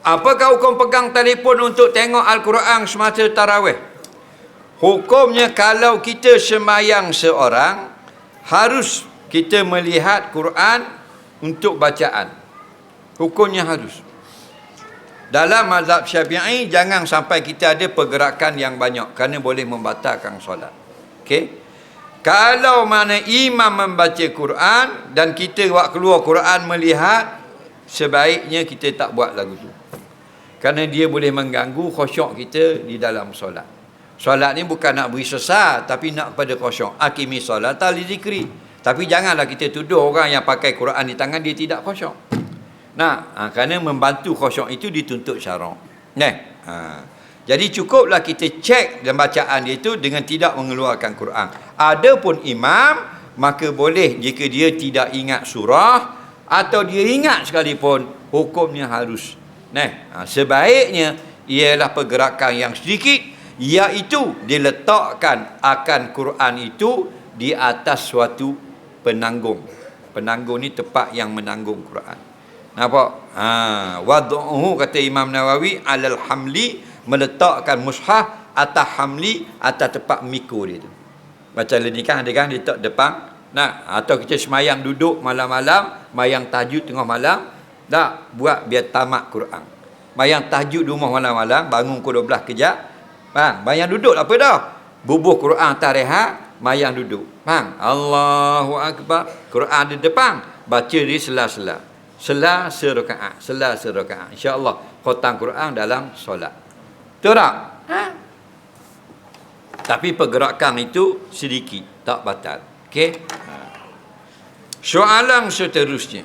Apakah hukum pegang telefon untuk tengok Al-Quran semasa tarawih? Hukumnya kalau kita semayang seorang, harus kita melihat Quran untuk bacaan. Hukumnya harus. Dalam mazhab syafi'i, jangan sampai kita ada pergerakan yang banyak kerana boleh membatalkan solat. Okey? Kalau mana imam membaca Quran dan kita buat keluar Quran melihat, sebaiknya kita tak buat lagu tu. Kerana dia boleh mengganggu khusyuk kita di dalam solat. Solat ni bukan nak beri sesat, tapi nak pada khusyuk. Akimi solat li zikri. Tapi janganlah kita tuduh orang yang pakai Quran di tangan dia tidak khusyuk. Nah, ha, kerana membantu khusyuk itu dituntut syarak. Nah, ha. Jadi cukuplah kita cek dan bacaan dia itu dengan tidak mengeluarkan Quran. Adapun imam, maka boleh jika dia tidak ingat surah atau dia ingat sekalipun, hukumnya harus Nah, ha, sebaiknya ialah pergerakan yang sedikit iaitu diletakkan akan Quran itu di atas suatu penanggung. Penanggung ni tempat yang menanggung Quran. Nampak? Ha, wad'uhu kata Imam Nawawi alal hamli meletakkan mushaf atas hamli atas tempat mikul dia tu. Macam ni kan ada kan letak depan. Nah, atau kita semayang duduk malam-malam, mayang tajud tengah malam, tak, buat biar tamat Quran. Bayang tahajud di rumah malam-malam, bangun pukul 12 kejap. Faham? Bayang duduk apa dah? Bubuh Quran tak rehat, mayang duduk. Faham? Allahu Akbar. Quran di depan, baca di sela-sela. Sela serakaat, sela serakaat. Insya-Allah khatam Quran dalam solat. Betul tak? Ha? Tapi pergerakan itu sedikit, tak batal. Okey? soalan seterusnya.